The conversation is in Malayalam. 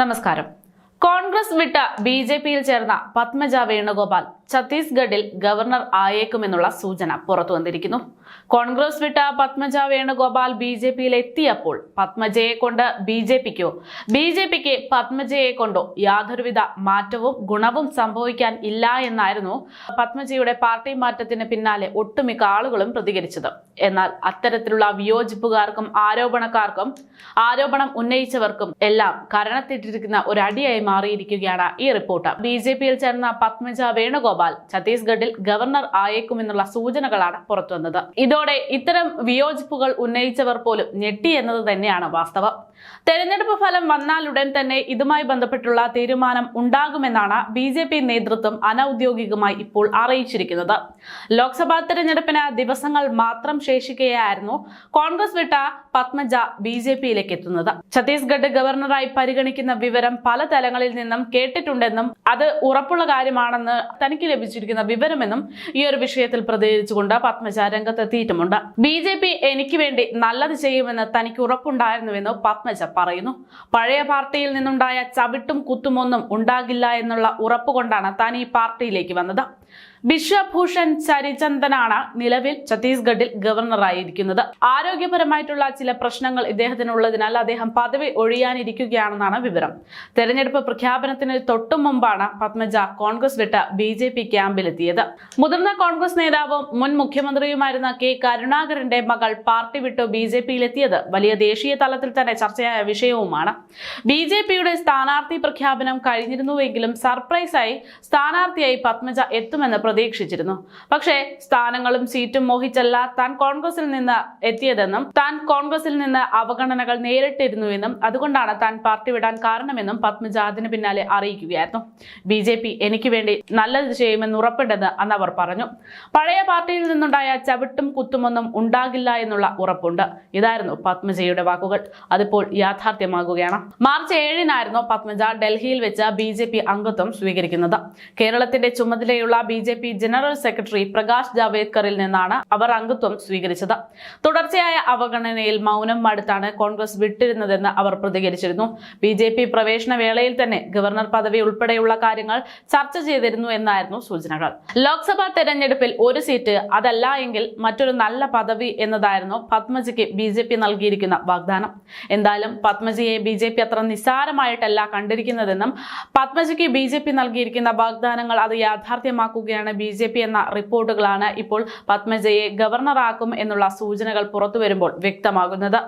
നമസ്കാരം. കോൺഗ്രസ് വിട്ട ബി ജെ പിയിൽ ചേർന്ന പത്മജ വേണുഗോപാൽ ഛത്തീസ്ഗഡിൽ ഗവർണർ ആയേക്കുമെന്നുള്ള സൂചന പുറത്തു വന്നിരിക്കുന്നു. കോൺഗ്രസ് വിട്ട പത്മജ വേണുഗോപാൽ ബി ജെ പിയിൽ എത്തിയപ്പോൾ പത്മജയെ കൊണ്ട് ബി ജെ പിക്കോ ബി ജെ പിക്ക് പത്മജയെ കൊണ്ടോ യാതൊരുവിധ മാറ്റവും ഗുണവും സംഭവിക്കാൻ ഇല്ല എന്നായിരുന്നു പത്മജയുടെ പാർട്ടി മാറ്റത്തിന് പിന്നാലെ ഒട്ടുമിക്ക ആളുകളും പ്രതികരിച്ചത്. എന്നാൽ അത്തരത്തിലുള്ള വിയോജിപ്പുകാർക്കും ആരോപണക്കാർക്കും ആരോപണം ഉന്നയിച്ചവർക്കും എല്ലാം കരണത്തിട്ടിരിക്കുന്ന ഒരു മാറിയിരിക്കുകയാണ് ഈ റിപ്പോർട്ട്. ബി ജെ പിയിൽ ചേർന്ന പത്മജ വേണുഗോപാൽ ഛത്തീസ്ഗഡിൽ ഗവർണർ ആയേക്കുമെന്നുള്ള സൂചനകളാണ് പുറത്തുവന്നത്. ഇതോടെ ഇത്തരം വിയോജിപ്പുകൾ ഉന്നയിച്ചവർ പോലും ഞെട്ടി എന്നത് തന്നെയാണ് വാസ്തവം. തെരഞ്ഞെടുപ്പ് ഫലം വന്നാലുടൻ തന്നെ ഇതുമായി ബന്ധപ്പെട്ടുള്ള തീരുമാനം ഉണ്ടാകുമെന്നാണ് ബി ജെ പി നേതൃത്വം അനൌദ്യോഗികമായി ഇപ്പോൾ അറിയിച്ചിരിക്കുന്നത്. ലോക്സഭാ തെരഞ്ഞെടുപ്പിന് ദിവസങ്ങൾ മാത്രം ശേഷിക്കുകയായിരുന്നു കോൺഗ്രസ് വിട്ട പത്മജ ബി ജെ പിയിലേക്ക് എത്തുന്നത്. ഛത്തീസ്ഗഡ് ഗവർണറായി പരിഗണിക്കുന്ന വിവരം പല നിന്നും കേട്ടിട്ടുണ്ടെന്നും അത് ഉറപ്പുള്ള കാര്യമാണെന്ന് തനിക്ക് ലഭിച്ചിരിക്കുന്ന വിവരമെന്നും ഈ ഒരു വിഷയത്തിൽ പ്രതികരിച്ചുകൊണ്ട് പത്മജ രംഗത്തെത്തിയിട്ടുമുണ്ട്. ബി ജെ പി എനിക്ക് വേണ്ടി നല്ലത് ചെയ്യുമെന്ന് തനിക്ക് ഉറപ്പുണ്ടായിരുന്നുവെന്ന് പത്മജ പറയുന്നു. പഴയ പാർട്ടിയിൽ നിന്നുണ്ടായ ചവിട്ടും കുത്തുമൊന്നും ഉണ്ടാകില്ല എന്നുള്ള ഉറപ്പുകൊണ്ടാണ് താൻ ഈ പാർട്ടിയിലേക്ക് വന്നത്. ബിശ്വഭൂഷൺ ചരിചന്ദനാണ് നിലവിൽ ഛത്തീസ്ഗഡിൽ ഗവർണറായിരിക്കുന്നത്. ആരോഗ്യപരമായിട്ടുള്ള ചില പ്രശ്നങ്ങൾ ഇദ്ദേഹത്തിനുള്ളതിനാൽ അദ്ദേഹം പദവി ഒഴിയാനിരിക്കുകയാണെന്നാണ് വിവരം. തെരഞ്ഞെടുപ്പ് പ്രഖ്യാപനത്തിന് തൊട്ടു മുമ്പാണ് പത്മജ കോൺഗ്രസ് വിട്ട് ബി ജെ പി ക്യാമ്പിലെത്തിയത്. മുതിർന്ന കോൺഗ്രസ് നേതാവും മുൻ മുഖ്യമന്ത്രിയുമായിരുന്ന കെ കരുണാകരന്റെ മകൾ പാർട്ടി വിട്ടു ബി ജെ പിയിലെത്തിയത് വലിയ ദേശീയ തലത്തിൽ തന്നെ ചർച്ചയായ വിഷയവുമാണ്. ബി ജെ പിയുടെ സ്ഥാനാർത്ഥി പ്രഖ്യാപനം കഴിഞ്ഞിരുന്നുവെങ്കിലും സർപ്രൈസായി സ്ഥാനാർത്ഥിയായി പത്മജ എത്തുമെന്ന് പ്രതീക്ഷിച്ചിരുന്നു. പക്ഷേ സ്ഥാനങ്ങളും സീറ്റും മോഹിച്ചല്ല താൻ കോൺഗ്രസിൽ നിന്ന് എത്തിയതെന്നും താൻ കോൺഗ്രസിൽ നിന്ന് അവഗണനകൾ നേരിട്ടിരുന്നുവെന്നും അതുകൊണ്ടാണ് താൻ പാർട്ടി വിടാൻ കാരണമെന്നും പത്മജ അതിന് പിന്നാലെ അറിയിക്കുകയായിരുന്നു. ബി ജെ പി എനിക്ക് വേണ്ടി നല്ലത് ചെയ്യുമെന്ന് ഉറപ്പുണ്ടെന്ന് അന്ന് അവർ പറഞ്ഞു. പഴയ പാർട്ടിയിൽ നിന്നുണ്ടായ ചവിട്ടും കുത്തുമൊന്നും ഉണ്ടാകില്ല എന്നുള്ള ഉറപ്പുണ്ട്. ഇതായിരുന്നു പത്മജയുടെ വാക്കുകൾ. അതിപ്പോൾ യാഥാർത്ഥ്യമാകുകയാണ്. മാർച്ച് ഏഴിനായിരുന്നു പത്മജ ഡൽഹിയിൽ വെച്ച് ബി അംഗത്വം സ്വീകരിക്കുന്നത്. കേരളത്തിന്റെ ചുമതലയുള്ള B J P general secretary Prakash ജാവേദ്കറിൽ നിന്നാണ് അവർ അംഗത്വം സ്വീകരിച്ചത്. തുടർച്ചയായ അവഗണനയിൽ മൗനം മടുത്താണ് കോൺഗ്രസ് വിട്ടിരുന്നതെന്ന് അവർ പ്രതികരിച്ചിരുന്നു. ബി ജെ പി പ്രവേശന വേളയിൽ തന്നെ ഗവർണർ പദവി ഉൾപ്പെടെയുള്ള കാര്യങ്ങൾ ചർച്ച ചെയ്തിരുന്നു എന്നായിരുന്നു സൂചനകൾ. ലോക്സഭാ തെരഞ്ഞെടുപ്പിൽ ഒരു സീറ്റ് അതല്ല എങ്കിൽ മറ്റൊരു നല്ല പദവി എന്നതായിരുന്നു പത്മജിക്ക് ബി ജെ പി നൽകിയിരിക്കുന്ന വാഗ്ദാനം. എന്തായാലും പത്മജിയെ ബി ജെ പി അത്ര നിസ്സാരമായിട്ടല്ല കണ്ടിരിക്കുന്നതെന്നും പത്മജിക്ക് ബി ജെ പി നൽകിയിരിക്കുന്ന വാഗ്ദാനങ്ങൾ അത് യാഥാർത്ഥ്യമാക്കുകയാണ് ബി ജെ പി എന്ന റിപ്പോർട്ടുകളാണ് ഇപ്പോൾ പത്മജയെ ഗവർണറാക്കും എന്നുള്ള സൂചനകൾ പുറത്തുവരുമ്പോൾ വ്യക്തമാകുന്നത്.